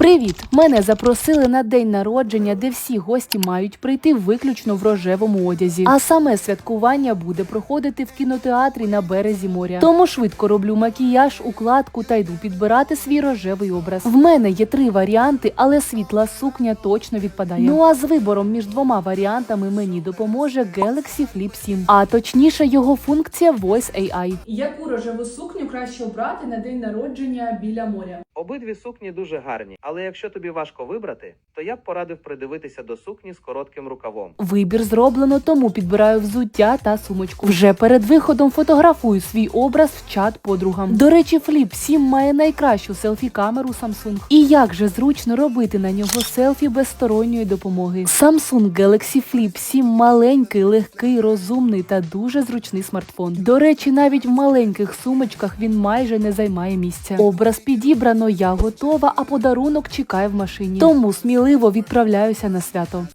Привіт! Мене запросили на день народження, де всі гості мають прийти виключно в рожевому одязі. А саме святкування буде проходити в кінотеатрі на березі моря. Тому швидко роблю макіяж, укладку та йду підбирати свій рожевий образ. В мене є три варіанти, але світла сукня точно відпадає. Ну а з вибором між двома варіантами мені допоможе Galaxy Flip 7, а точніше його функція Voice AI. Яку рожеву сукню краще обрати на день народження біля моря? Обидві сукні дуже гарні, але якщо тобі важко вибрати, то я б порадив придивитися до сукні з коротким рукавом. Вибір зроблено, тому підбираю взуття та сумочку. Вже перед виходом фотографую свій образ в чат подругам. До речі, Flip 7 має найкращу селфі-камеру Samsung. І як же зручно робити на нього селфі без сторонньої допомоги. Samsung Galaxy Flip 7 маленький, легкий, розумний та дуже зручний смартфон. До речі, навіть в маленьких сумочках він майже не займає місця. Образ підібрано, я готова, а подарунок чекає в машині. Тому сміливо відправляюся на свято.